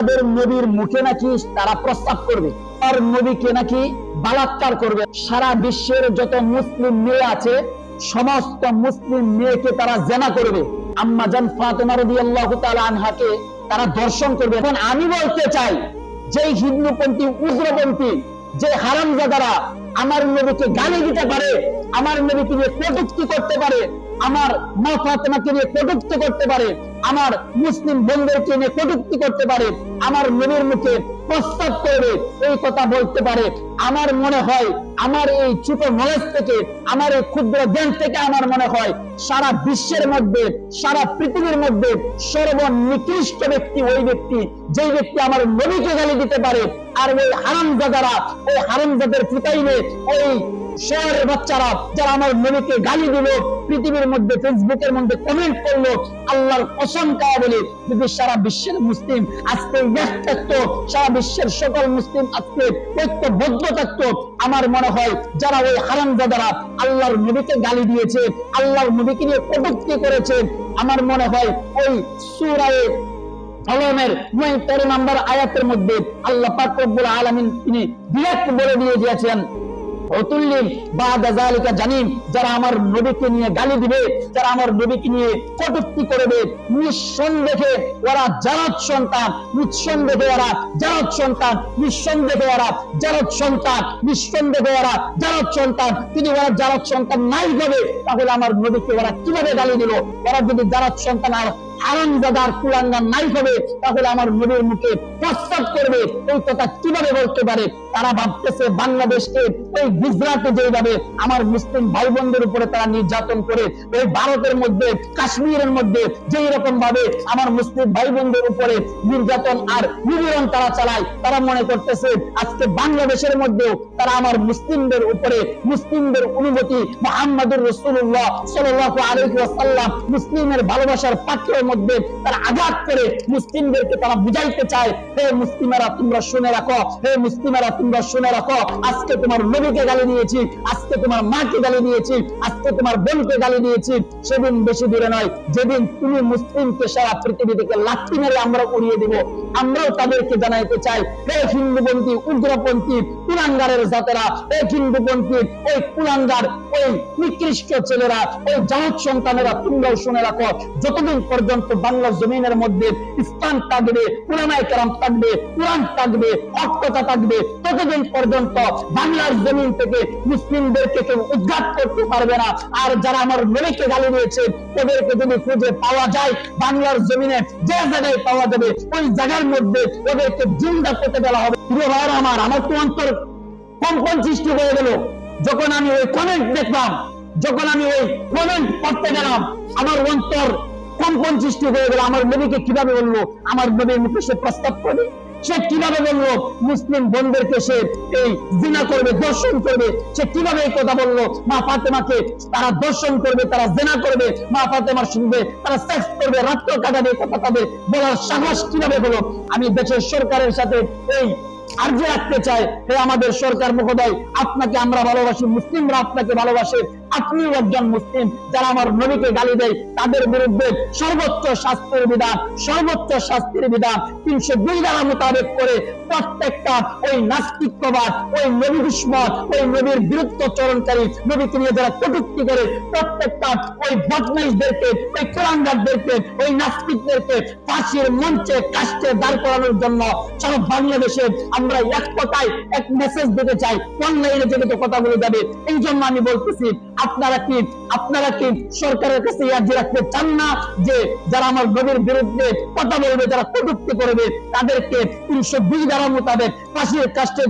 তাদের নবীর মুখে নাকি তারা প্রস্তাব করবে। আর নবীকে নাকি বালাৎকার করবে। সারা বিশ্বের যত মুসলিম মেয়ে আছে, সমস্ত মুসলিম মেয়েকে তারা জেনা করবে। আম্মা জান ফাতেমা রাদিয়াল্লাহু তাআলা আনহাকে তারা দর্শন করবে। এখন আমি বলতে চাই যে হিন্দুপন্থী, উগ্রপন্থী, যে হারামজাদারা আমার নবীকে গালি দিতে পারে, আমার নবীকে কটুক্তি করতে পারে আমার মা ফাতেমাকে নিয়ে কটুক্তি করতে পারে, আমার মুসলিম বন্ধুদেরকে নিয়ে কটুক্তি করতে পারে, আমার নবীর মুখে প্রস্তাব করবে, এই কথা বলতে পারে। আমার মনে হয়, আমার এই ছোট নলেজ থেকে, আমার এই ক্ষুদ্র জ্ঞান থেকে আমার মনে হয়, সারা বিশ্বের মধ্যে, সারা পৃথিবীর মধ্যে সর্বনিকৃষ্ট ব্যক্তি ওই ব্যক্তি, যেই ব্যক্তি আমার নবীকে গালি দিতে পারে। আর ওই হারামজাদারা, ওই হারামজাদের ফুটাইলে ওই শহরের বাচ্চারা যারা আমার নবীকে গালি দিল, পৃথিবীর মধ্যে, ফেসবুকের মধ্যে কমেন্ট করল, আল্লাহর কসম বলে, যদি সারা বিশ্বের মুসলিম আজকে থাকতো, সারা বিশ্বের সকল মুসলিম আজকে ঐক্যবদ্ধ থাকতো, আমার মনে হয় যারা ওই হারামজাদারা আল্লাহর নবীকে গালি দিয়েছে, আল্লাহর নবীকে নিয়ে কটুক্তি করেছে, আমার মনে হয় ওই সুরায়ে কলমের নয় তেরো নম্বর আয়াতের মধ্যে আল্লাহ পাক রব্বুল আলামিন তিনি বিরাট বলে দিয়ে দিয়েছেন। নিঃসন্দেহে ওরা জারদ সন্তান নাই হবে তাহলে আমার নবীকে ওরা কীভাবে গালি দিল? ওরা যদি জারদ সন্তান আর আরামদাদার কুলাঙ্গার নাই হবে তাহলে আমার নবীর মুখে প্রস্তাব করবে। এই কথা কীভাবে বলতে পারে? তারা ভাবতেছে বাংলাদেশকে ওই গুজরাটে যেভাবে আমার মুসলিম ভাই বোনদের উপরে তারা নির্যাতন করে ওই ভারতের মধ্যে, কাশ্মীরের মধ্যে যেই রকম ভাবে আমার মুসলিম ভাই বোনদের উপরে নির্যাতন আর নিপীড়ন তারা চালায়, তারা মনে করতেছে আজকে বাংলাদেশের মধ্যেও তারা আমার মুসলিমদের উপরে, মুসলিমদের অনুভূতি মোহাম্মদুর রসুল্লাহ সাল্লাহ আলহি ওয়াসাল্লাম মুসলিমের ভালোবাসার পাত্রের মধ্যে তারা আঘাত করে মুসলিমদেরকে তারা বুঝাইতে চায়, হে মুসলিমেরা, তোমরা শুনে রাখো, হে মুসলিমেরা তোমরা শুনে রাখো, আজকে তোমার নবীকে গালি দিয়েছি, আজকে তোমার মাকে গালি দিয়েছি, আজকে তোমার বোনকে গালি দিয়েছি। সেদিন বেশি দূরে নয়, যেদিন তুমি মুসলিমকে সারা পৃথিবী থেকে লাঠি মেরে আমরা উড়িয়ে দিব, আমরাও তাদেরকে জানাইতে চাই, হে হিন্দুপন্থী, উগ্রপন্থী, কুলাঙ্গারের জাতেরা, হে হিন্দুপন্থী ওই কুলাঙ্গার, ওই নিকৃষ্ট ছেলেরা, ওই জাহাজ সন্তানেরা, তোমরাও শুনে রাখো, যতদিন পর্যন্ত বাংলা জমিনের মধ্যে ইসলাম থাকবে কোরআনায় কেরাম থাকবে, কোরআন থাকবে অক্ষতা থাকবে ততদিন পর্যন্ত বাংলার জমিন থেকে মুসলিমদেরকে কেউ উদ্ঘাত করতে পারবে না? আর যারা আমার নবীকে গালি দিয়েছে, ওদেরকে যদি খুঁজে পাওয়া যায়, বাংলার জমিনে যে জায়গায় পাওয়া যাবে, ওই জায়গার মধ্যে ওদেরকে জিন্দা করতে দেওয়া হবে। প্রিয় ভাইয়েরা আমার আমার তো অন্তর কম্পন সৃষ্টি হয়ে গেল। যখন আমি ওই কমেন্ট দেখলাম, যখন আমি ওই কমেন্ট পড়তে গেলাম, আমার অন্তর কম্পন সৃষ্টি হয়ে গেল। আমার নবীকে কীভাবে বলল আমার নবীর মুখে সে প্রস্তাব করবে সে কীভাবে বলল, মুসলিম বোনদেরকে সে এই জিনা করবে, দর্শন করবে? সে কীভাবে এই কথা বলল? মা ফাতেমাকে তারা দর্শন করবে, তারা জেনা করবে। মা ফাতেমার শুনবে তারা সেক্স করবে, রাত্র কাটাবে, কথা তাদের বলার সাহস কীভাবে হলো? আমি দেশের সরকারের সাথে এই আর্জি রাখতে চাই। আমাদের সরকার মহোদয়, আপনাকে আমরা ভালোবাসি, মুসলিমরা আপনাকে ভালোবাসে। আপনিও একজন মুসলিম যারা আমার নবীকে গালি দেয়, তাদের বিরুদ্ধে সর্বোচ্চ শাস্তির বিধান, সর্বোচ্চ শাস্তির বিধান তিনশো দুই দ্বারা মোতাবেক করে প্রত্যেকটা ওই নাস্তিকবাদ ওই নবী দুশ্মন, ওই নবীর বিরুদ্ধ চরণকারী নবীকে নিয়ে যারা কটুক্তি করে, প্রত্যেকটা ওই বদমাইশদেরকে, ওই কোরআনদারদেরকে ওই নাস্তিকদেরকে ফাঁসির মঞ্চে কাস্টে দাঁড় করানোর জন্য সারা বাংলাদেশে আমরা এক কথায় এক মেসেজ দিতে চাই। অনলাইনে যেহেতু কথা বলে যাবে, এই জন্য আমি বলতেছি আপনারা কি আপনারা কি সরকারের কাছে ইয়াজি রাখতে চান না যে যারা আমার নবীর বিরুদ্ধে কথা বলবে, যারা কটুক্তি করবে, তাদেরকে তিনশো বিশ ধারা মোতাবেক ফাঁসির কাস্টে